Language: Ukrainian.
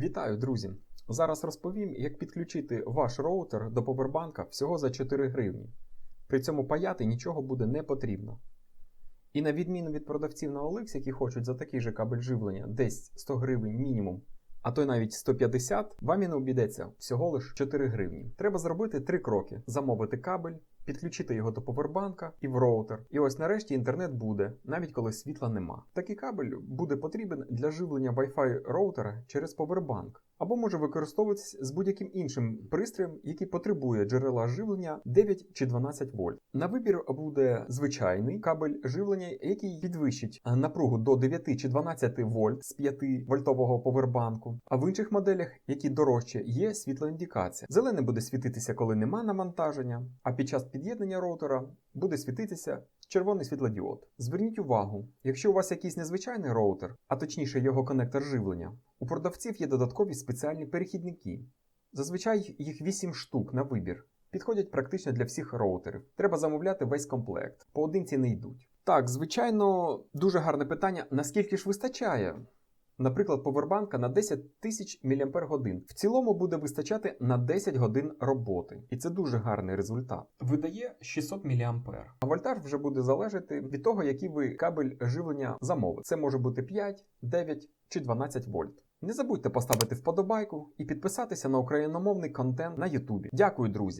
Вітаю, друзі! Зараз розповім, як підключити ваш роутер до повербанка всього за 4 гривні. При цьому паяти нічого буде не потрібно. І на відміну від продавців на OLX, які хочуть за такий же кабель живлення десь 100 гривень мінімум, а то й навіть 150, вам і не обійдеться всього лише 4 гривні. Треба зробити три кроки: замовити кабель, підключити його до повербанка і в роутер. І ось нарешті інтернет буде, навіть коли світла нема. Такий кабель буде потрібен для живлення Wi-Fi роутера через повербанк. Або може використовуватись з будь-яким іншим пристроєм, який потребує джерела живлення 9 чи 12 вольт. На вибір буде звичайний кабель живлення, який підвищить е, напругу до 9 чи 12 вольт з 5 вольтового повербанку. А в інших моделях, які дорожче, є світлоіндикація. Зелений буде світитися, коли нема навантаження, а під час під'єднання роутера буде світитися червоний світлодіод. Зверніть увагу, якщо у вас якийсь незвичайний роутер, а точніше його конектор живлення, у продавців є додаткові спеціальні перехідники. Зазвичай їх 8 штук на вибір. Підходять практично для всіх роутерів. Треба замовляти весь комплект. Поодинці не йдуть. Так, звичайно, дуже гарне питання: наскільки ж вистачає? Наприклад, повербанка на 10 тисяч мАч. В цілому буде вистачати на 10 годин роботи, і це дуже гарний результат. Видає 600 мА. А вольтаж вже буде залежати від того, який ви кабель живлення замовите. Це може бути 5, 9 чи 12 вольт. Не забудьте поставити вподобайку і підписатися на україномовний контент на Ютубі. Дякую, друзі!